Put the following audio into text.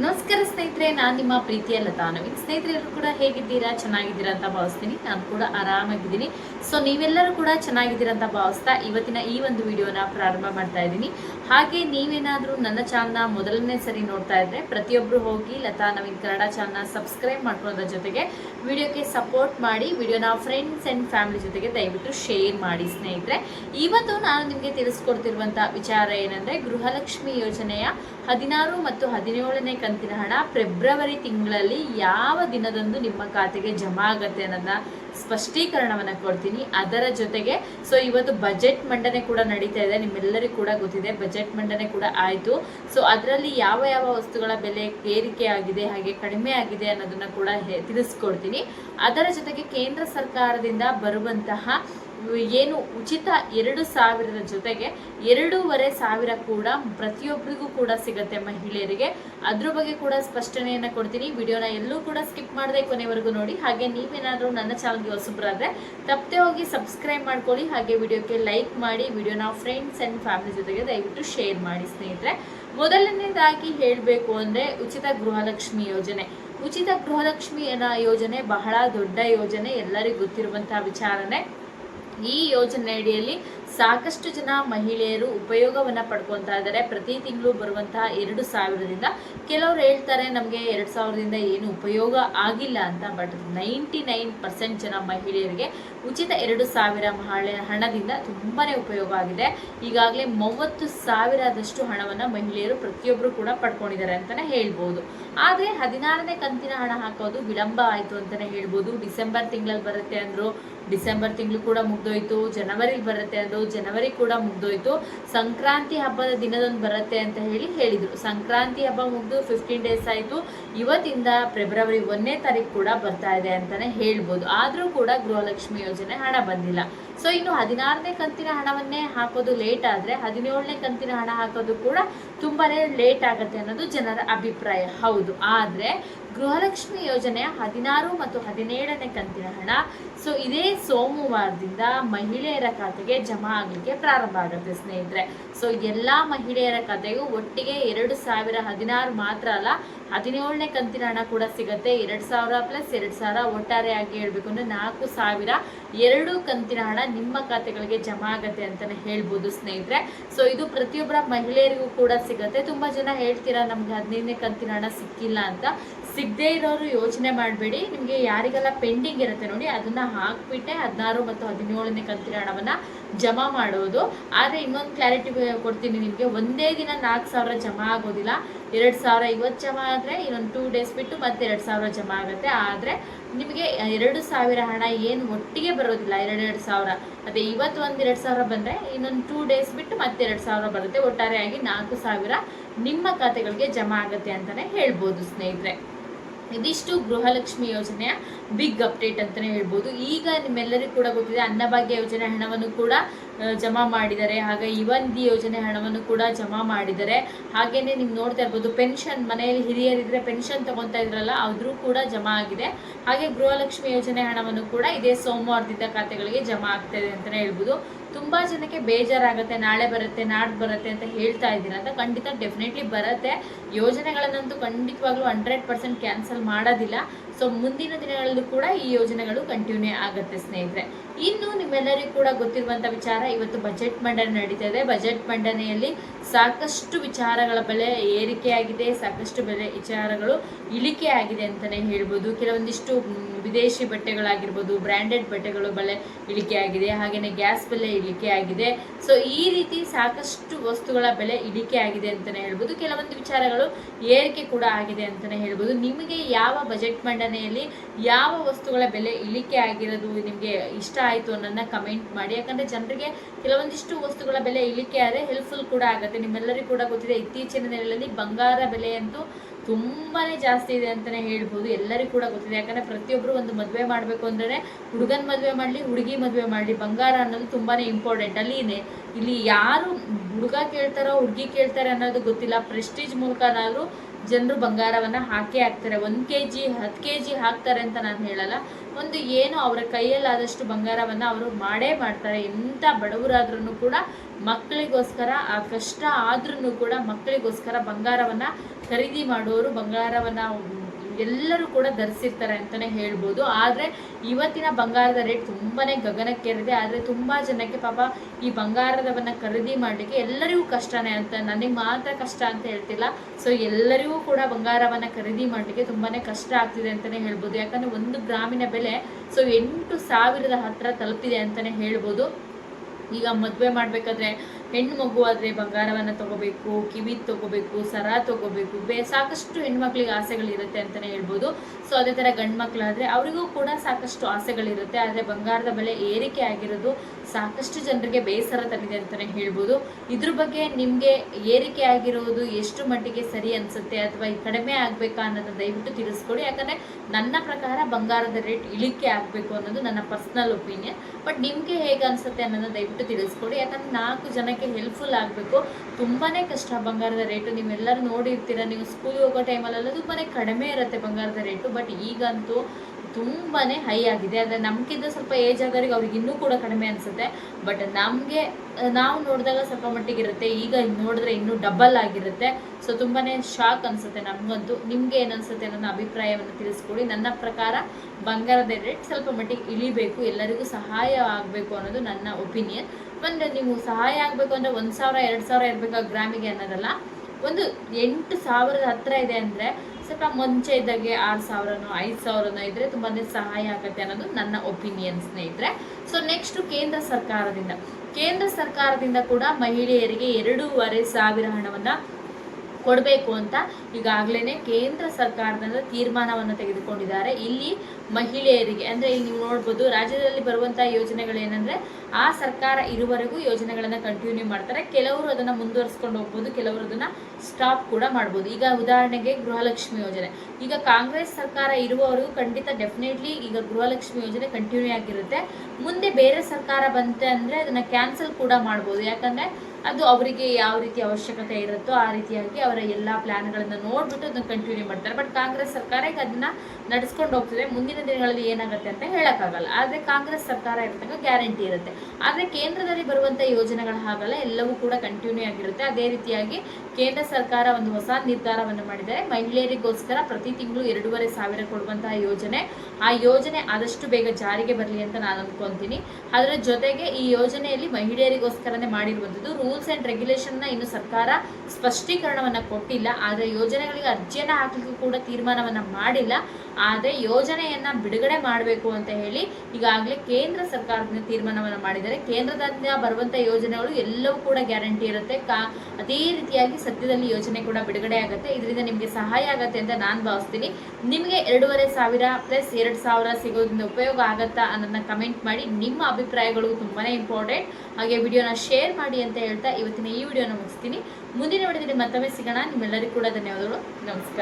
ನಮಸ್ಕಾರ ಸ್ನೇಹಿತರೆ, ನಾನು ನಿಮ್ಮ ಪ್ರೀತಿಯ ಲತಾ ನವೀನ್. ಸ್ನೇಹಿತರೆಲ್ಲರೂ ಕೂಡ ಹೇಗಿದ್ದೀರಾ? ಚೆನ್ನಾಗಿದ್ದೀರಾ ಅಂತ ಭಾವಿಸ್ತೀನಿ. ನಾನು ಕೂಡ ಆರಾಮಾಗಿದ್ದೀನಿ. ಸೊ ನೀವೆಲ್ಲರೂ ಕೂಡ ಚೆನ್ನಾಗಿದ್ದೀರಾ ಅಂತ ಭಾವಿಸ್ತಾ ಇವತ್ತಿನ ಈ ಒಂದು ವಿಡಿಯೋನ ಪ್ರಾರಂಭ ಮಾಡ್ತಾ ಇದ್ದೀನಿ. ಹಾಗೆ ನೀವೇನಾದರೂ ನನ್ನ ಚಾನಲ್ನ ಮೊದಲನೇ ಸರಿ ನೋಡ್ತಾ ಇದ್ರೆ ಪ್ರತಿಯೊಬ್ಬರು ಹೋಗಿ ಲತಾ ನವೀನ್ ಕನ್ನಡ ಚಾನಲ್ನ ಸಬ್ಸ್ಕ್ರೈಬ್ ಮಾಡ್ಕೊಳ್ಳೋದ್ರ ಜೊತೆಗೆ ವಿಡಿಯೋಕ್ಕೆ ಸಪೋರ್ಟ್ ಮಾಡಿ, ವಿಡಿಯೋನ ಫ್ರೆಂಡ್ಸ್ ಆ್ಯಂಡ್ ಫ್ಯಾಮಿಲಿ ಜೊತೆಗೆ ದಯವಿಟ್ಟು ಶೇರ್ ಮಾಡಿ ಸ್ನೇಹಿತರೆ. ಇವತ್ತು ನಾನು ನಿಮಗೆ ತಿಳಿಸ್ಕೊಡ್ತಿರುವಂಥ ವಿಚಾರ ಏನಂದರೆ ಗೃಹಲಕ್ಷ್ಮಿ ಯೋಜನೆಯ ಹದಿನಾರು ಮತ್ತು ಹದಿನೇಳನೇ ಕಂತಿನ ಹಣ, ಫೆಬ್ರವರಿ ತಿಂಗಳಲ್ಲಿ ಯಾವ ದಿನದಂದು ನಿಮ್ಮ ಖಾತೆಗೆ ಜಮಾ ಆಗತ್ತೆ ಅನ್ನೋದನ್ನ ಸ್ಪಷ್ಟೀಕರಣವನ್ನು ಕೊಡ್ತೀನಿ. ಅದರ ಜೊತೆಗೆ ಸೊ ಇವತ್ತು ಬಜೆಟ್ ಮಂಡನೆ ಕೂಡ ನಡೀತಾ ಇದೆ, ನಿಮ್ಮೆಲ್ಲರಿಗೂ ಕೂಡ ಗೊತ್ತಿದೆ, ಬಜೆಟ್ ಮಂಡನೆ ಕೂಡ ಆಯಿತು. ಸೊ ಅದರಲ್ಲಿ ಯಾವ ಯಾವ ವಸ್ತುಗಳ ಬೆಲೆ ಏರಿಕೆ ಆಗಿದೆ, ಹಾಗೆ ಕಡಿಮೆ ಆಗಿದೆ ಅನ್ನೋದನ್ನ ಕೂಡ ತಿಳಿಸ್ಕೊಡ್ತೀನಿ. ಅದರ ಜೊತೆಗೆ ಕೇಂದ್ರ ಸರ್ಕಾರದಿಂದ ಬರುವಂತಹ ಏನು ಉಚಿತ ಎರಡು ಸಾವಿರದ ಜೊತೆಗೆ ಎರಡೂವರೆ ಸಾವಿರ ಕೂಡ ಪ್ರತಿಯೊಬ್ಬರಿಗೂ ಕೂಡ ಸಿಗತ್ತೆ ಮಹಿಳೆಯರಿಗೆ. ಅದ್ರ ಬಗ್ಗೆ ಕೂಡ ಸ್ಪಷ್ಟನೆಯನ್ನು ಕೊಡ್ತೀನಿ. ವಿಡಿಯೋನ ಎಲ್ಲೂ ಕೂಡ ಸ್ಕಿಪ್ ಮಾಡದೆ ಕೊನೆವರೆಗೂ ನೋಡಿ. ಹಾಗೆ ನೀವೇನಾದರೂ ನನ್ನ ಚಾನಲ್ಗೆ ಹೊಸಬ್ರಾದ್ರೆ, ತಪ್ಪದೆ ಹೋಗಿ ಸಬ್ಸ್ಕ್ರೈಬ್ ಮಾಡ್ಕೊಳ್ಳಿ. ಹಾಗೆ ವಿಡಿಯೋಕ್ಕೆ ಲೈಕ್ ಮಾಡಿ, ವಿಡಿಯೋನ ಫ್ರೆಂಡ್ಸ್ ಆ್ಯಂಡ್ ಫ್ಯಾಮಿಲಿ ಜೊತೆಗೆ ದಯವಿಟ್ಟು ಶೇರ್ ಮಾಡಿ ಸ್ನೇಹಿತರೆ. ಮೊದಲನೇದಾಗಿ ಹೇಳಬೇಕು ಅಂದರೆ ಉಚಿತ ಗೃಹಲಕ್ಷ್ಮಿ ಯೋಜನೆ. ಉಚಿತ ಗೃಹಲಕ್ಷ್ಮಿ ಯೋಜನೆ ಬಹಳ ದೊಡ್ಡ ಯೋಜನೆ. ಎಲ್ಲರಿಗೂ ಗೊತ್ತಿರುವಂತಹ ವಿಚಾರನೆ. ಈ ಯೋಜನೆ ಅಡಿಯಲ್ಲಿ ಸಾಕಷ್ಟು ಜನ ಮಹಿಳೆಯರು ಉಪಯೋಗವನ್ನು ಪಡ್ಕೊತಾ ಇದ್ದಾರೆ ಪ್ರತಿ ತಿಂಗಳು ಬರುವಂತಹ ಎರಡು ಸಾವಿರದಿಂದ ಕೆಲವರು ಹೇಳ್ತಾರೆ ನಮಗೆ ಎರಡು ಸಾವಿರದಿಂದ ಏನು ಉಪಯೋಗ ಆಗಿಲ್ಲ ಅಂತ, ಬಟ್ ನೈಂಟಿ ನೈನ್ ಪರ್ಸೆಂಟ್ ಜನ ಮಹಿಳೆಯರಿಗೆ ಉಚಿತ ಎರಡು ಸಾವಿರ ಹಣದಿಂದ ತುಂಬಾ ಉಪಯೋಗ ಆಗಿದೆ. ಈಗಾಗಲೇ ಮೂವತ್ತು ಸಾವಿರದಷ್ಟು ಹಣವನ್ನು ಮಹಿಳೆಯರು ಪ್ರತಿಯೊಬ್ಬರು ಕೂಡ ಪಡ್ಕೊಂಡಿದ್ದಾರೆ ಅಂತಲೇ ಹೇಳ್ಬೋದು. ಆದರೆ ಹದಿನಾರನೇ ಕಂತಿನ ಹಣ ಹಾಕೋದು ವಿಳಂಬ ಆಯಿತು ಅಂತಲೇ ಹೇಳ್ಬೋದು. ಡಿಸೆಂಬರ್ ತಿಂಗಳಲ್ಲಿ ಬರುತ್ತೆ ಅಂದರು, ಡಿಸೆಂಬರ್ ತಿಂಗಳು ಕೂಡ ಮುಗ್ದೋಯ್ತು ಜನವರಿಗೆ ಬರುತ್ತೆ ಅಂದರು ಜನವರಿ ಕೂಡ ಮುಗ್ದೋಯ್ತು. ಸಂಕ್ರಾಂತಿ ಹಬ್ಬದ ದಿನದೊಂದು ಬರುತ್ತೆ ಅಂತ ಹೇಳಿ ಹೇಳಿದರು. ಸಂಕ್ರಾಂತಿ ಹಬ್ಬ ಮುಗಿದು ಫಿಫ್ಟೀನ್ ಡೇಸ್ ಆಯಿತು. ಇವತ್ತಿಂದ ಫೆಬ್ರವರಿ ಒಂದನೇ ತಾರೀಕು ಕೂಡ ಬರ್ತಾ ಇದೆ ಅಂತಲೇ ಹೇಳ್ಬೋದು. ಆದರೂ ಕೂಡ ಗೃಹಲಕ್ಷ್ಮಿ ಯೋಜನೆ ಹಣ ಬಂದಿಲ್ಲ. ಸೊ ಇನ್ನು ಹದಿನಾರನೇ ಕಂತಿನ ಹಣವನ್ನೇ ಹಾಕೋದು ಲೇಟ್ ಆದರೆ ಹದಿನೇಳನೇ ಕಂತಿನ ಹಣ ಹಾಕೋದು ಕೂಡ ತುಂಬಾ ಲೇಟ್ ಆಗುತ್ತೆ ಅನ್ನೋದು ಜನರ ಅಭಿಪ್ರಾಯ. ಹೌದು. ಆದರೆ ಗೃಹಲಕ್ಷ್ಮಿ ಯೋಜನೆಯ ಹದಿನಾರು ಮತ್ತು ಹದಿನೇಳನೇ ಕಂತಿನ ಹಣ. ಸೊ ಇದೇ ಸೋಮವಾರದಿಂದ ಮಹಿಳೆಯರ ಖಾತೆಗೆ ಜಮಾ ಆಗಲಿಕ್ಕೆ ಪ್ರಾರಂಭ ಆಗುತ್ತೆ ಸ್ನೇಹಿತರೆ. ಸೊ ಎಲ್ಲ ಮಹಿಳೆಯರ ಖಾತೆಗೂ ಒಟ್ಟಿಗೆ ಎರಡು ಸಾವಿರ ಹದಿನಾರು ಮಾತ್ರ ಅಲ್ಲ, ಹದಿನೇಳನೇ ಕಂತಿನ ಹಣ ಕೂಡ ಸಿಗುತ್ತೆ. ಎರಡು ಸಾವಿರ ಪ್ಲಸ್ ಎರಡು ಸಾವಿರ ಒಟ್ಟಾರೆಯಾಗಿ ಹೇಳಬೇಕು ಅಂದರೆ ನಾಲ್ಕು ಸಾವಿರ ಎರಡು ಕಂತಿನ ಹಣ ನಿಮ್ಮ ಖಾತೆಗಳಿಗೆ ಜಮಾ ಆಗುತ್ತೆ ಅಂತಲೇ ಹೇಳ್ಬೋದು ಸ್ನೇಹಿತರೆ. ಸೊ ಇದು ಪ್ರತಿಯೊಬ್ಬರ ಮಹಿಳೆಯರಿಗೂ ಕೂಡ ಸಿಗುತ್ತೆ. ತುಂಬ ಜನ ಹೇಳ್ತೀರಾ, ನಮ್ಗೆ ಹದಿನೈದನೇ ಕಂತಿನ ಹಣ ಸಿಕ್ಕಿಲ್ಲ ಅಂತ. ಸಿಗದೇ ಇರೋರು ಯೋಚನೆ ಮಾಡಬೇಡಿ. ನಿಮಗೆ ಯಾರಿಗೆಲ್ಲ ಪೆಂಡಿಂಗ್ ಇರುತ್ತೆ ನೋಡಿ, ಅದನ್ನು ಹಾಕ್ಬಿಟ್ಟೆ ಹದಿನಾರು ಮತ್ತು ಹದಿನೇಳನೇ ಕಂತಿನ ಹಣವನ್ನು ಜಮಾ ಮಾಡೋದು. ಆದರೆ ಇನ್ನೊಂದು ಕ್ಲಾರಿಟಿ ಕೊಡ್ತೀನಿ ನಿಮಗೆ, ಒಂದೇ ದಿನ ನಾಲ್ಕು ಸಾವಿರ ಜಮಾ ಆಗೋದಿಲ್ಲ. ಎರಡು ಸಾವಿರ ಇವತ್ತು ಜಮಾ ಆದರೆ ಇನ್ನೊಂದು ಟೂ ಡೇಸ್ ಬಿಟ್ಟು ಮತ್ತೆ ಎರಡು ಸಾವಿರ ಜಮಾ ಆಗುತ್ತೆ. ಆದರೆ ನಿಮಗೆ ಎರಡು ಸಾವಿರ ಹಣ ಏನು ಒಟ್ಟಿಗೆ ಬರೋದಿಲ್ಲ ಎರಡೆರಡು ಸಾವಿರ. ಅದೇ ಇವತ್ತು ಒಂದು ಎರಡು ಸಾವಿರ ಬಂದರೆ ಇನ್ನೊಂದು ಟೂ ಡೇಸ್ ಬಿಟ್ಟು ಮತ್ತೆ ಎರಡು ಸಾವಿರ ಬರುತ್ತೆ. ಒಟ್ಟಾರೆಯಾಗಿ ನಾಲ್ಕು ಸಾವಿರ ನಿಮ್ಮ ಖಾತೆಗಳಿಗೆ ಜಮಾ ಆಗುತ್ತೆ ಅಂತಲೇ ಹೇಳ್ಬೋದು ಸ್ನೇಹಿತರೆ. ಇದಿಷ್ಟು ಗೃಹಲಕ್ಷ್ಮಿ ಯೋಜನೆಯ ಬಿಗ್ ಅಪ್ಡೇಟ್ ಅಂತಲೇ ಹೇಳ್ಬೋದು. ಈಗ ನಿಮ್ಮೆಲ್ಲರಿಗೂ ಕೂಡ ಗೊತ್ತಿದೆ, ಅನ್ನಭಾಗ್ಯ ಯೋಜನೆ ಹಣವನ್ನು ಕೂಡ ಜಮಾ ಮಾಡಿದ್ದಾರೆ. ಹಾಗೆ ದಿ ಯೋಜನೆ ಹಣವನ್ನು ಕೂಡ ಜಮಾ ಮಾಡಿದ್ದಾರೆ. ಹಾಗೇನೆ ನೀವು ನೋಡ್ತಾ ಇರ್ಬೋದು ಪೆನ್ಷನ್ ಮನೆಯಲ್ಲಿ ಹಿರಿಯರಿದ್ರೆ ಪೆನ್ಷನ್ ತಗೊತಾ ಇದ್ರಲ್ಲ ಅದ್ರೂ ಕೂಡ ಜಮಾ ಆಗಿದೆ. ಹಾಗೆ ಗೃಹಲಕ್ಷ್ಮಿ ಯೋಜನೆ ಹಣವನ್ನು ಕೂಡ ಇದೇ ಸೋಮವಾರದಿಂದ ಖಾತೆಗಳಿಗೆ ಜಮಾ ಆಗ್ತಾ ಇದೆ ಅಂತಲೇ ಹೇಳ್ಬೋದು. ತುಂಬ ಜನಕ್ಕೆ ಬೇಜಾರಾಗುತ್ತೆ, ನಾಳೆ ಬರುತ್ತೆ, ನಾಡ್ದು ಬರುತ್ತೆ ಅಂತ ಹೇಳ್ತಾ ಇದ್ದೀರಾ ಅಂತ ಖಂಡಿತ ಡೆಫಿನೆಟ್ಲಿ ಬರುತ್ತೆ. ಯೋಜನೆಗಳನ್ನಂತೂ ಖಂಡಿತವಾಗ್ಲೂ ಹಂಡ್ರೆಡ್ ಪರ್ಸೆಂಟ್ ಕ್ಯಾನ್ಸಲ್ ಮಾಡೋದಿಲ್ಲ. ಸೊ ಮುಂದಿನ ದಿನಗಳಲ್ಲೂ ಕೂಡ ಈ ಯೋಜನೆಗಳು ಕಂಟಿನ್ಯೂ ಆಗುತ್ತೆ ಸ್ನೇಹಿತರೆ. ಇನ್ನು ನಿಮ್ಮೆಲ್ಲರಿಗೂ ಕೂಡ ಗೊತ್ತಿರುವಂಥ ವಿಚಾರ, ಇವತ್ತು ಬಜೆಟ್ ಮಂಡನೆ ನಡೀತಾ ಇದೆ. ಬಜೆಟ್ ಮಂಡನೆಯಲ್ಲಿ ಸಾಕಷ್ಟು ವಿಚಾರಗಳ ಬೆಲೆ ಏರಿಕೆಯಾಗಿದೆ, ಸಾಕಷ್ಟು ಬೆಲೆ ವಿಚಾರಗಳು ಇಳಿಕೆ ಆಗಿದೆ ಅಂತಲೇ ಹೇಳ್ಬೋದು. ಕೆಲವೊಂದಿಷ್ಟು ವಿದೇಶಿ ಬಟ್ಟೆಗಳಾಗಿರ್ಬೋದು ಬ್ರ್ಯಾಂಡೆಡ್ ಬಟ್ಟೆಗಳು ಬೆಲೆ ಇಳಿಕೆ ಆಗಿದೆ ಹಾಗೆಯೇ ಗ್ಯಾಸ್ ಬೆಲೆ ಇಳಿಕೆ ಆಗಿದೆ ಸೊ ಈ ರೀತಿ ಸಾಕಷ್ಟು ವಸ್ತುಗಳ ಬೆಲೆ ಇಳಿಕೆ ಆಗಿದೆ ಅಂತಲೇ ಹೇಳ್ಬೋದು. ಕೆಲವೊಂದು ವಿಚಾರಗಳು ಏರಿಕೆ ಕೂಡ ಆಗಿದೆ ಅಂತಲೇ ಹೇಳ್ಬೋದು. ನಿಮಗೆ ಯಾವ ಬಜೆಟ್ ಮಂಡನೆಯಲ್ಲಿ ಯಾವ ವಸ್ತುಗಳ ಬೆಲೆ ಇಳಿಕೆ ಆಗಿರೋದು ನಿಮಗೆ ಇಷ್ಟ ಆಯಿತು ಅನ್ನೋದನ್ನ ಕಮೆಂಟ್ ಮಾಡಿ. ಯಾಕಂದರೆ ಜನರಿಗೆ ಕೆಲವೊಂದಿಷ್ಟು ವಸ್ತುಗಳ ಬೆಲೆ ಇಳಿಕೆ ಆದರೆ ಹೆಲ್ಪ್ಫುಲ್ ಕೂಡ ಆಗುತ್ತೆ. ನಿಮ್ಮೆಲ್ಲರಿಗೂ ಕೂಡ ಗೊತ್ತಿದೆ, ಇತ್ತೀಚಿನ ದಿನಗಳಲ್ಲಿ ಬಂಗಾರ ಬೆಲೆ ಅಂತೂ ತುಂಬಾ ಜಾಸ್ತಿ ಇದೆ ಅಂತಲೇ ಹೇಳ್ಬೋದು. ಎಲ್ಲರಿಗೂ ಕೂಡ ಗೊತ್ತಿದೆ. ಯಾಕಂದರೆ ಪ್ರತಿಯೊಬ್ಬರು ಒಂದು ಮದುವೆ ಮಾಡಬೇಕು ಅಂದ್ರೆ ಹುಡುಗನ ಮದುವೆ ಮಾಡಲಿ, ಹುಡುಗಿ ಮದುವೆ ಮಾಡಲಿ. ಬಂಗಾರ ಅನ್ನೋದು ತುಂಬಾ ಇಂಪಾರ್ಟೆಂಟ್ ಅಲ್ಲಿ ಇಲ್ಲಿ ಯಾರು ಹುಡುಗ ಕೇಳ್ತಾರೋ, ಹುಡುಗಿ ಕೇಳ್ತಾರೆ ಅನ್ನೋದು ಗೊತ್ತಿಲ್ಲ. ಪ್ರೆಸ್ಟೀಜ್ ಮೂಲಕನಾದರೂ ಜನರು ಬಂಗಾರವನ್ನು ಹಾಕೇ ಹಾಕ್ತಾರೆ. ಒಂದು ಕೆ ಜಿ ಹತ್ತು ಕೆ ಜಿ ಹಾಕ್ತಾರೆ ಅಂತ ನಾನು ಹೇಳಲ್ಲ. ಒಂದು ಏನು ಅವರ ಕೈಯಲ್ಲಾದಷ್ಟು ಬಂಗಾರವನ್ನು ಅವರು ಮಾಡೇ ಮಾಡ್ತಾರೆ. ಎಂಥ ಬಡವರಾದ್ರೂ ಕೂಡ ಮಕ್ಕಳಿಗೋಸ್ಕರ, ಆ ಕಷ್ಟ ಆದ್ರೂ ಕೂಡ ಮಕ್ಕಳಿಗೋಸ್ಕರ ಬಂಗಾರವನ್ನು ಖರೀದಿ ಮಾಡೋರು ಬಂಗಾರವನ್ನ ಎಲ್ಲರೂ ಕೂಡ ಧರಿಸಿರ್ತಾರೆ ಅಂತಲೇ ಹೇಳ್ಬೋದು. ಆದರೆ ಇವತ್ತಿನ ಬಂಗಾರದ ರೇಟ್ ತುಂಬಾ ಗಗನಕ್ಕೇರಿದೆ. ಆದರೆ ತುಂಬ ಜನಕ್ಕೆ ಪಾಪ ಈ ಬಂಗಾರದವನ್ನು ಖರೀದಿ ಮಾಡಲಿಕ್ಕೆ ಎಲ್ಲರಿಗೂ ಕಷ್ಟನೇ ಅಂತ, ನನಗೆ ಮಾತ್ರ ಕಷ್ಟ ಅಂತ ಹೇಳ್ತಿಲ್ಲ. ಸೊ ಎಲ್ಲರಿಗೂ ಕೂಡ ಬಂಗಾರವನ್ನು ಖರೀದಿ ಮಾಡಲಿಕ್ಕೆ ತುಂಬಾ ಕಷ್ಟ ಆಗ್ತಿದೆ ಅಂತಲೇ ಹೇಳ್ಬೋದು. ಯಾಕಂದರೆ ಒಂದು ಗ್ರಾಮಿನ ಬೆಲೆ ಸೊ ಎಂಟು ಸಾವಿರದ ಹತ್ರ ತಲುಪಿದೆ ಅಂತಲೇ ಹೇಳ್ಬೋದು. ಈಗ ಮದುವೆ ಮಾಡಬೇಕಾದ್ರೆ ಹೆಣ್ಣು ಮಗು ಆದರೆ ಬಂಗಾರವನ್ನು ತಗೋಬೇಕು ಕಿವಿ ತಗೋಬೇಕು, ಸರ ತಗೋಬೇಕು, ಬೇ, ಸಾಕಷ್ಟು ಹೆಣ್ಮಕ್ಳಿಗೆ ಆಸೆಗಳಿರುತ್ತೆ ಅಂತಲೇ ಹೇಳ್ಬೋದು. ಸೊ ಅದೇ ಥರ ಗಂಡು ಮಕ್ಕಳಾದರೆ ಅವರಿಗೂ ಕೂಡ ಸಾಕಷ್ಟು ಆಸೆಗಳಿರುತ್ತೆ. ಆದರೆ ಬಂಗಾರದ ಬೆಲೆ ಏರಿಕೆ ಆಗಿರೋದು ಸಾಕಷ್ಟು ಜನರಿಗೆ ಬೇಸರ ತಂದಿದೆ ಅಂತಲೇ ಹೇಳ್ಬೋದು. ಇದ್ರ ಬಗ್ಗೆ ನಿಮಗೆ ಏರಿಕೆ ಆಗಿರೋದು ಎಷ್ಟು ಮಟ್ಟಿಗೆ ಸರಿ ಅನಿಸುತ್ತೆ ಅಥವಾ ಕಡಿಮೆ ಆಗಬೇಕಾ ಅನ್ನೋದನ್ನ ದಯವಿಟ್ಟು ತಿಳಿಸ್ಕೊಡಿ. ಯಾಕಂದರೆ ನನ್ನ ಪ್ರಕಾರ ಬಂಗಾರದ ರೇಟ್ ಇಳಿಕೆ ಆಗಬೇಕು ಅನ್ನೋದು ನನ್ನ ಪರ್ಸ್ನಲ್ ಒಪಿನಿಯನ್ ಬಟ್ ನಿಮಗೆ ಹೇಗೆ ಅನಿಸುತ್ತೆ ಅನ್ನೋದನ್ನ ದಯವಿಟ್ಟು ತಿಳಿಸ್ಕೊಡಿ. ಯಾಕಂದರೆ ನಾಲ್ಕು ಜನಕ್ಕೆ ಹೆಲ್ಪ್ಫುಲ್ ಆಗಬೇಕು. ತುಂಬಾ ಕಷ್ಟ ಬಂಗಾರದ ರೇಟು. ನೀವೆಲ್ಲರೂ ನೋಡಿರ್ತೀರ, ನೀವು ಸ್ಕೂಲ್ ಹೋಗೋ ಟೈಮಲ್ಲೆಲ್ಲ ತುಂಬಾ ಕಡಿಮೆ ಇರುತ್ತೆ ಬಂಗಾರದ ರೇಟು. ಬಟ್ ಈಗಂತೂ ತುಂಬಾ ಹೈ ಆಗಿದೆ. ಆದರೆ ನಮಗಿಂತ ಸ್ವಲ್ಪ ಏಜ್ ಆಗೋರಿಗೆ ಅವ್ರಿಗೆ ಇನ್ನೂ ಕೂಡ ಕಡಿಮೆ ಅನಿಸುತ್ತೆ. ಬಟ್ ನಮಗೆ ನಾವು ನೋಡಿದಾಗ ಸ್ವಲ್ಪ ಮಟ್ಟಿಗೆ ಇರುತ್ತೆ ಈಗ ನೋಡಿದ್ರೆ ಇನ್ನೂ ಡಬಲ್ ಆಗಿರುತ್ತೆ. ಸೊ ತುಂಬಾ ಶಾಕ್ ಅನಿಸುತ್ತೆ ನಮಗಂತೂ. ನಿಮಗೆ ಏನನ್ಸುತ್ತೆ ಅನ್ನೋ ಅಭಿಪ್ರಾಯವನ್ನು ತಿಳಿಸ್ಕೊಡಿ. ನನ್ನ ಪ್ರಕಾರ ಬಂಗಾರದ ರೇಟ್ ಸ್ವಲ್ಪ ಮಟ್ಟಿಗೆ ಇಳಿಬೇಕು. ಎಲ್ಲರಿಗೂ ಸಹಾಯ ಆಗಬೇಕು ಅನ್ನೋದು ನನ್ನ ಒಪಿನಿಯನ್ ಅಂದರೆ ನೀವು ಸಹಾಯ ಆಗಬೇಕು ಅಂದರೆ ಒಂದು ಸಾವಿರ, ಎರಡು ಸಾವಿರ ಇರಬೇಕು ಗ್ರಾಮಿಗೆ ಅನ್ನೋದಲ್ಲ? ಒಂದು ಎಂಟು ಸಾವಿರದ ಹತ್ರ ಇದೆ ಅಂದರೆ ಸ್ವಲ್ಪ ಮುಂಚೆ ಇದ್ದಾಗೆ ಆರು ಸಾವಿರನೋ, ಐದು ಸಾವಿರನೋ ಇದ್ರೆ ತುಂಬಾ ಸಹಾಯ ಆಗುತ್ತೆ ಅನ್ನೋದು ನನ್ನ ಒಪಿನಿಯನ್ ಸ್ನೇಹಿತರೆ. ಸೊ ನೆಕ್ಸ್ಟ್ ಕೇಂದ್ರ ಸರ್ಕಾರದಿಂದ. ಕೇಂದ್ರ ಸರ್ಕಾರದಿಂದ ಕೂಡ ಮಹಿಳೆಯರಿಗೆ ಎರಡೂವರೆ ಸಾವಿರ ಹಣವನ್ನು ಕೊಡಬೇಕು ಅಂತ ಈಗಾಗಲೇ ಕೇಂದ್ರ ಸರ್ಕಾರದಿಂದ ತೀರ್ಮಾನವನ್ನು ತೆಗೆದುಕೊಂಡಿದ್ದಾರೆ. ಇಲ್ಲಿ ಮಹಿಳೆಯರಿಗೆ, ಅಂದರೆ ಇಲ್ಲಿ ನೀವು ನೋಡ್ಬೋದು ರಾಜ್ಯದಲ್ಲಿ ಬರುವಂಥ ಯೋಜನೆಗಳೇನೆಂದರೆ ಆ ಸರ್ಕಾರ ಇರುವವರೆಗೂ ಯೋಜನೆಗಳನ್ನು ಕಂಟಿನ್ಯೂ ಮಾಡ್ತಾರೆ. ಕೆಲವರು ಅದನ್ನು ಮುಂದುವರಿಸ್ಕೊಂಡು ಹೋಗ್ಬೋದು, ಕೆಲವರು ಅದನ್ನು ಸ್ಟಾಪ್ ಕೂಡ ಮಾಡ್ಬೋದು. ಈಗ ಉದಾಹರಣೆಗೆ ಗೃಹಲಕ್ಷ್ಮಿ ಯೋಜನೆ. ಈಗ ಕಾಂಗ್ರೆಸ್ ಸರ್ಕಾರ ಇರುವವರೆಗೂ ಖಂಡಿತ ಡೆಫಿನೆಟ್ಲಿ ಈಗ ಗೃಹಲಕ್ಷ್ಮಿ ಯೋಜನೆ ಕಂಟಿನ್ಯೂ ಆಗಿರುತ್ತೆ. ಮುಂದೆ ಬೇರೆ ಸರ್ಕಾರ ಬಂತೆ ಅಂದರೆ ಅದನ್ನು ಕ್ಯಾನ್ಸಲ್ ಕೂಡ ಮಾಡ್ಬೋದು. ಯಾಕಂದರೆ ಅದು ಅವರಿಗೆ ಯಾವ ರೀತಿ ಅವಶ್ಯಕತೆ ಇರುತ್ತೋ ಆ ರೀತಿಯಾಗಿ ಅವರ ಎಲ್ಲ ಪ್ಲ್ಯಾನ್ಗಳನ್ನು ನೋಡಿಬಿಟ್ಟು ಅದನ್ನು ಕಂಟಿನ್ಯೂ ಮಾಡ್ತಾರೆ. ಬಟ್ ಕಾಂಗ್ರೆಸ್ ಸರ್ಕಾರ ಈಗ ಅದನ್ನು ನಡೆಸ್ಕೊಂಡು ಹೋಗ್ತಿದೆ. ಮುಂದಿನ ದಿನಗಳಲ್ಲಿ ಏನಾಗುತ್ತೆ ಅಂತ ಹೇಳೋಕ್ಕಾಗಲ್ಲ. ಆದರೆ ಕಾಂಗ್ರೆಸ್ ಸರ್ಕಾರ ಇರತಕ್ಕ ಗ್ಯಾರಂಟಿ ಇರುತ್ತೆ. ಆದರೆ ಕೇಂದ್ರದಲ್ಲಿ ಬರುವಂಥ ಯೋಜನೆಗಳು ಹಾಗಲ್ಲ. ಎಲ್ಲವೂ ಕೂಡ ಕಂಟಿನ್ಯೂ ಆಗಿರುತ್ತೆ. ಅದೇ ರೀತಿಯಾಗಿ ಕೇಂದ್ರ ಸರ್ಕಾರ ಒಂದು ಹೊಸ ನಿರ್ಧಾರವನ್ನು ಮಾಡಿದರೆ ಮಹಿಳೆಯರಿಗೋಸ್ಕರ ಪ್ರತಿ ತಿಂಗಳು ಎರಡೂವರೆ ಸಾವಿರ ಕೊಡುವಂತಹ ಯೋಜನೆ. ಆ ಯೋಜನೆ ಆದಷ್ಟು ಬೇಗ ಜಾರಿಗೆ ಬರಲಿ ಅಂತ ನಾನು ಅಂದ್ಕೊತೀನಿ ಅದರ ಜೊತೆಗೆ ಈ ಯೋಜನೆಯಲ್ಲಿ ಮಹಿಳೆಯರಿಗೋಸ್ಕರನೇ ಮಾಡಿರುವಂಥದ್ದು ರೂಲ್ಸ್ ಆ್ಯಂಡ್ ರೆಗ್ಯುಲೇಷನ್ನ ಇನ್ನು ಸರ್ಕಾರ ಸ್ಪಷ್ಟೀಕರಣವನ್ನು ಕೊಟ್ಟಿಲ್ಲ. ಆದರೆ ಯೋಜನೆಗಳಿಗೆ ಅರ್ಜಿಯನ್ನು ಹಾಕಲಿಕ್ಕೂ ಕೂಡ ತೀರ್ಮಾನವನ್ನು ಮಾಡಿಲ್ಲ. ಆದರೆ ಯೋಜನೆಯನ್ನು ಬಿಡುಗಡೆ ಮಾಡಬೇಕು ಅಂತ ಹೇಳಿ ಈಗಾಗಲೇ ಕೇಂದ್ರ ಸರ್ಕಾರದಿಂದ ತೀರ್ಮಾನವನ್ನು ಮಾಡಿದ್ದಾರೆ. ಕೇಂದ್ರದಿಂದ ಬರುವಂಥ ಯೋಜನೆಗಳು ಎಲ್ಲವೂ ಕೂಡ ಗ್ಯಾರಂಟಿ ಇರುತ್ತೆ. ಕಾ, ಅದೇ ರೀತಿಯಾಗಿ ಸದ್ಯದಲ್ಲಿ ಯೋಜನೆ ಕೂಡ ಬಿಡುಗಡೆ ಆಗುತ್ತೆ. ಇದರಿಂದ ನಿಮಗೆ ಸಹಾಯ ಆಗುತ್ತೆ ಅಂತ ನಾನು ಭಾವಿಸ್ತೀನಿ. ನಿಮಗೆ ಎರಡೂವರೆ ಸಾವಿರ ಪ್ಲಸ್ ಎರಡು ಸಾವಿರ ಸಿಗೋದ್ರಿಂದ ಉಪಯೋಗ ಆಗುತ್ತಾ ಅನ್ನೋದನ್ನ ಕಮೆಂಟ್ ಮಾಡಿ ನಿಮ್ಮ ಅಭಿಪ್ರಾಯಗಳು ತುಂಬಾ ಇಂಪಾರ್ಟೆಂಟ್. ಹಾಗೆ ವಿಡಿಯೋನ ಶೇರ್ ಮಾಡಿ ಅಂತ ಹೇಳ್ತಾ ಇವತ್ತಿನ ಈ ವಿಡಿಯೋನ ಮುಗಿಸ್ತೀನಿ. ಮುಂದಿನ ವಿಡಿಯೋದಲ್ಲಿ ಮತ್ತೊಮ್ಮೆ ಸಿಗೋಣ. ನಿಮ್ಮೆಲ್ಲರಿಗೂ ಕೂಡ ಧನ್ಯವಾದಗಳು. ನಮಸ್ಕಾರ.